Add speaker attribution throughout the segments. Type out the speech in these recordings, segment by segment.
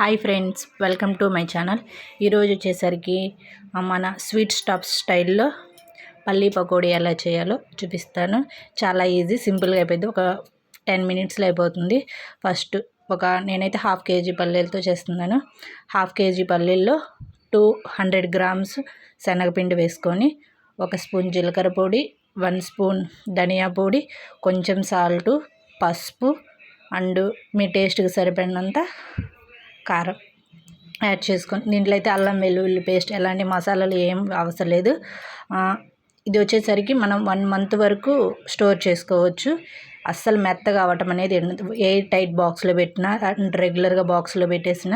Speaker 1: Hi friends welcome to my channel. ఈరోజు వచ్చేసరికి మన స్వీట్ స్టాప్ స్టైల్లో పల్లీ పకోడీ ఎలా చేయాలో చూపిస్తాను. చాలా ఈజీ సింపుల్గా అయిపోయింది. ఒక టెన్ మినిట్స్లో అయిపోతుంది. ఫస్ట్ ఒక నేనైతే హాఫ్ కేజీ పల్లీలతో చేస్తున్నాను. హాఫ్ కేజీ పల్లీల్లో టూ హండ్రెడ్ గ్రామ్స్ శనగపిండి వేసుకొని ఒక స్పూన్ జీలకర్ర పొడి వన్ స్పూన్ ధనియా పొడి కొంచెం సాల్టు పసుపు అండ్ మీ టేస్ట్కి సరిపడినంత కారం యాడ్ చేసుకొని దీంట్లో అయితే అల్లం వెల్లుల్లి పేస్ట్ ఎలాంటి మసాలాలు ఏం అవసరం లేదు ఇది వచ్చేసరికి మనం వన్ మంత్ వరకు స్టోర్ చేసుకోవచ్చు అస్సలు మెత్తగా అవ్వటం అనేది ఉండదు. టైట్ బాక్స్లో పెట్టినా అండ్ రెగ్యులర్గా బాక్స్లో పెట్టేసిన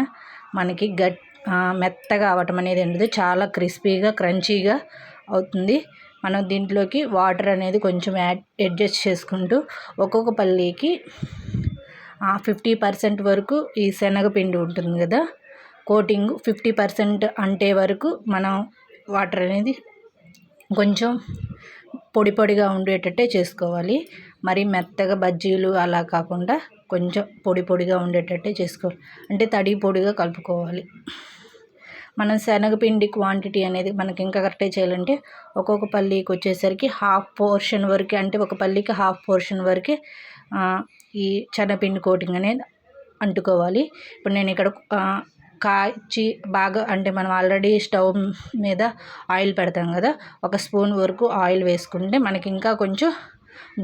Speaker 1: మనకి గట్ మెత్తగా అవ్వటం అనేది ఉండదు చాలా క్రిస్పీగా క్రంచీగా అవుతుంది మనం దీంట్లోకి వాటర్ అనేది కొంచెం యాడ్ అడ్జస్ట్ చేసుకుంటూ ఒక్కొక్క పల్లీకి ఫిఫ్టీ పర్సెంట్ వరకు ఈ శనగపిండి ఉంటుంది కదా. కోటింగ్ ఫిఫ్టీ పర్సెంట్ అంటే వరకు మనం వాటర్ అనేది కొంచెం పొడి పొడిగా ఉండేటట్టే చేసుకోవాలి. మరి మెత్తగా బజ్జీలు అలా కాకుండా కొంచెం పొడి పొడిగా ఉండేటట్టే చేసుకోవాలి. అంటే తడి పొడిగా కలుపుకోవాలి. మనం శనగపిండి క్వాంటిటీ అనేది మనకి ఇంకా కరెక్టే చేయాలంటే ఒక్కొక్క పల్లీకి వచ్చేసరికి హాఫ్ పోర్షన్ వరకు అంటే ఒక పల్లీకి హాఫ్ పోర్షన్ వరకే ఈ శనగపిండి కోటింగ్ అనేది అంటుకోవాలి. ఇప్పుడు నేను ఇక్కడ కాచి బాగా అంటే మనం ఆల్రెడీ స్టవ్ మీద ఆయిల్ పెడతాం కదా ఒక స్పూన్ వరకు ఆయిల్ వేసుకుంటే మనకి ఇంకా కొంచెం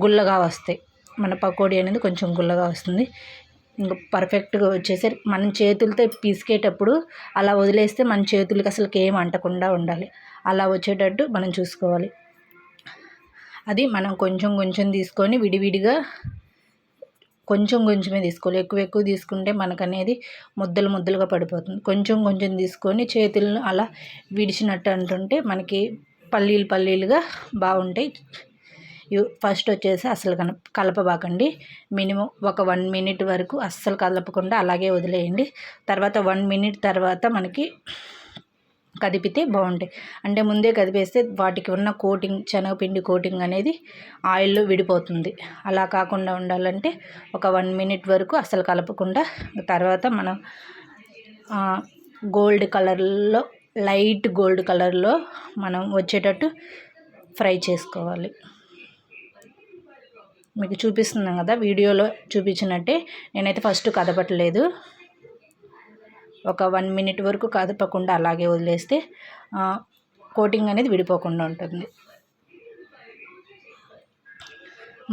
Speaker 1: గుల్లగా వస్తాయి. మన పకోడీ అనేది కొంచెం గుల్లగా వస్తుంది. ఇంకా పర్ఫెక్ట్గా వచ్చేసరి మనం చేతులతో పీసుకేటప్పుడు అలా వదిలేస్తే మన చేతులకి అసలు ఏం అంటకుండా ఉండాలి. అలా వచ్చేటట్టు మనం చూసుకోవాలి. అది మనం కొంచెం కొంచెం తీసుకొని విడివిడిగా కొంచెం కొంచెమే తీసుకోవాలి. ఎక్కువ ఎక్కువ తీసుకుంటే మనకనేది ముద్దలు ముద్దలుగా పడిపోతుంది. కొంచెం కొంచెం తీసుకొని చేతులను అలా విడిచినట్టు అంటుంటే మనకి పల్లీలు పల్లీలుగా బాగుంటాయి. ఫస్ట్ వచ్చేసి అసలు కన కలపబాకండి. మినిమం ఒక వన్ మినిట్ వరకు అస్సలు కలపకుండా అలాగే వదిలేయండి. తర్వాత వన్ మినిట్ తర్వాత మనకి కదిపితే బాగుంటాయి. అంటే ముందే కదిపేస్తే వాటికి ఉన్న కోటింగ్ శనగపిండి కోటింగ్ అనేది ఆయిల్లో విడిపోతుంది. అలా కాకుండా ఉండాలంటే ఒక వన్ మినిట్ వరకు అసలు కలపకుండా తర్వాత మనం గోల్డ్ కలర్లో లైట్ గోల్డ్ కలర్లో మనం వచ్చేటట్టు ఫ్రై చేసుకోవాలి. మీకు చూపిస్తున్నాం కదా వీడియోలో చూపించినట్టే నేనైతే ఫస్ట్ కదపట్లేదు. ఒక వన్ మినిట్ వరకు కదపకుండా అలాగే వదిలేస్తే కోటింగ్ అనేది విడిపోకుండా ఉంటుంది.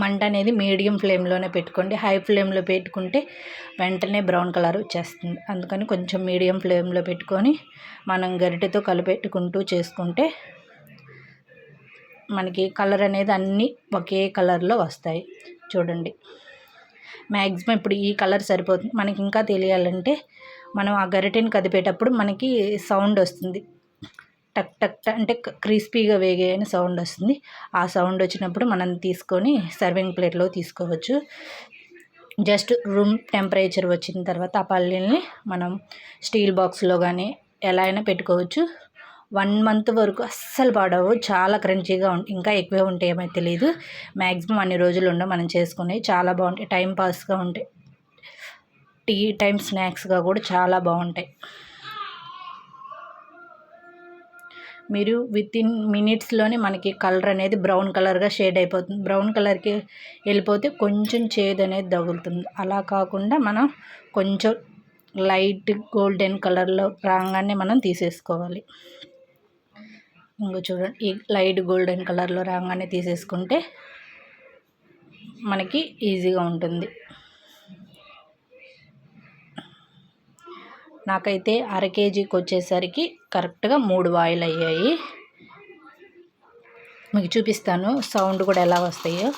Speaker 1: మంట అనేది మీడియం ఫ్లేమ్లోనే పెట్టుకోండి. హై ఫ్లేమ్లో పెట్టుకుంటే వెంటనే బ్రౌన్ కలర్ వచ్చేస్తుంది. అందుకని కొంచెం మీడియం ఫ్లేమ్లో పెట్టుకొని మనం గరిటెతో కలిపెట్టుకుంటూ చేసుకుంటే మనకి కలర్ అనేది అన్నీ ఒకే కలర్లో వస్తాయి. చూడండి. మ్యాక్సిమం ఇప్పుడు ఈ కలర్ సరిపోతుంది. మనకి ఇంకా తెలియాలంటే మనం ఆ గరిటెని కదిపేటప్పుడు మనకి సౌండ్ వస్తుంది. టక్ టక్ అంటే క్రిస్పీగా వేగే అని సౌండ్ వస్తుంది. ఆ సౌండ్ వచ్చినప్పుడు మనం తీసుకొని సర్వింగ్ ప్లేట్లో తీసుకోవచ్చు. జస్ట్ రూమ్ టెంపరేచర్ వచ్చిన తర్వాత ఆ పల్లీల్ని మనం స్టీల్ బాక్స్లో కానీ ఎలా అయినా పెట్టుకోవచ్చు. వన్ మంత్ వరకు అస్సలు పాడవు. చాలా క్రంచీగా ఉంటాయి ఇంకా ఎక్కువే ఉంటాయి ఏమో తెలియదు మ్యాక్సిమం అన్ని రోజులు ఉండవు మనం చేసుకునేవి చాలా బాగుంటాయి. టైం పాస్గా ఉంటాయి టీ టైం స్నాక్స్గా కూడా చాలా బాగుంటాయి. మీరు విత్ ఇన్ మినిట్స్లోనే మనకి కలర్ అనేది బ్రౌన్ కలర్గా షేడ్ అయిపోతుంది. బ్రౌన్ కలర్కి వెళ్ళిపోతే కొంచెం చేదు అనేది తగులుతుంది. అలా కాకుండా మనం కొంచెం లైట్ గోల్డెన్ కలర్లో రాగానే మనం తీసేసుకోవాలి. ఇంకో చూడండి ఈ లైట్ గోల్డెన్ కలర్లో రాగానే తీసేసుకుంటే మనకి ఈజీగా ఉంటుంది. నాకైతే అర కేజీకి వచ్చేసరికి కరెక్ట్గా మూడు వాయిల్ అయ్యాయి. మీకు చూపిస్తాను సౌండ్ కూడా ఎలా వస్తాయో.